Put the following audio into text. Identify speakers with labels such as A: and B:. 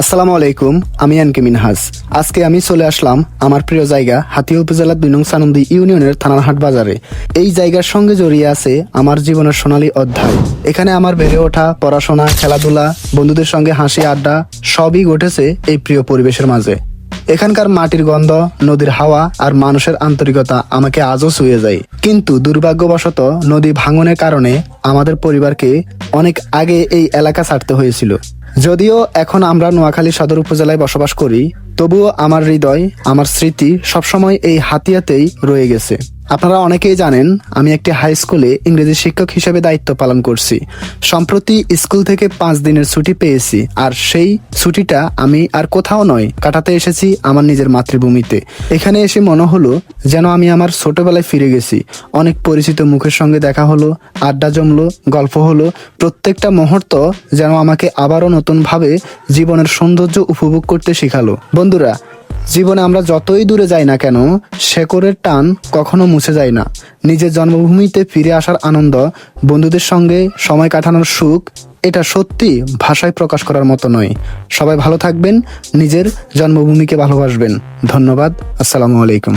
A: আসসালামু আলাইকুম, আমি এনকে মিনহাজ। আজকে আমি চলে আসলাম আমার প্রিয় জায়গা হাতিয়া উপজেলার দুই নং সানন্দি ইউনিয়নের থানারহাট বাজারে। এই জায়গার সঙ্গে জড়িয়ে আছে আমার জীবনের সোনালী অধ্যায়। এখানে আমার বেড়ে ওঠা, পড়াশোনা, খেলাধুলা, বন্ধুদের সঙ্গে হাসি, আড্ডা, সবই ঘটেছে এই প্রিয় পরিবেশের মাঝে। এখানকার মাটির গন্ধ, নদীর হাওয়া আর মানুষের আন্তরিকতা আমাকে আজও ছুঁয়ে যায়। কিন্তু দুর্ভাগ্যবশত নদী ভাঙনের কারণে আমাদের পরিবারকে অনেক আগে এই এলাকা ছাড়তে হয়েছিল। যদিও এখন আমরা নোয়াখালী সদর উপজেলায় বসবাস করি তবুও আমার হৃদয়, আমার স্মৃতি সবসময় এই হাতিয়াতেই রয়ে গেছে। আপনারা অনেকেই জানেন, আমি একটি হাই স্কুলে ইংরেজি শিক্ষক হিসেবে দায়িত্ব পালন করছি। সম্প্রতি স্কুল থেকে পাঁচ দিনের ছুটি পেয়েছি, আর সেই ছুটিটা আমি আর কোথাও নয়, কাটাতে এসেছি আমার নিজের মাতৃভূমিতে। এখানে এসে মনে হলো যেন আমি আমার ছোটবেলায় ফিরে গেছি। অনেক পরিচিত মুখের সঙ্গে দেখা হলো, আড্ডা জমলো, গল্প হলো। প্রত্যেকটা মুহূর্ত যেন আমাকে আবারও নতুনভাবে জীবনের সৌন্দর্য উপভোগ করতে শেখালো। বন্ধুরা, জীবনে আমরা যতই দূরে যাই না কেন শেকরের টান কখনো মুছে যায় না। নিজের জন্মভূমিতে ফিরে আসার আনন্দ, বন্ধুদের সঙ্গে সময় কাটানোর সুখ, এটা সত্যি ভাষায় প্রকাশ করার মতো নয়। সবাই ভালো থাকবেন, নিজের জন্মভূমিকে ভালোবাসবেন। ধন্যবাদ, আসসালামু আলাইকুম।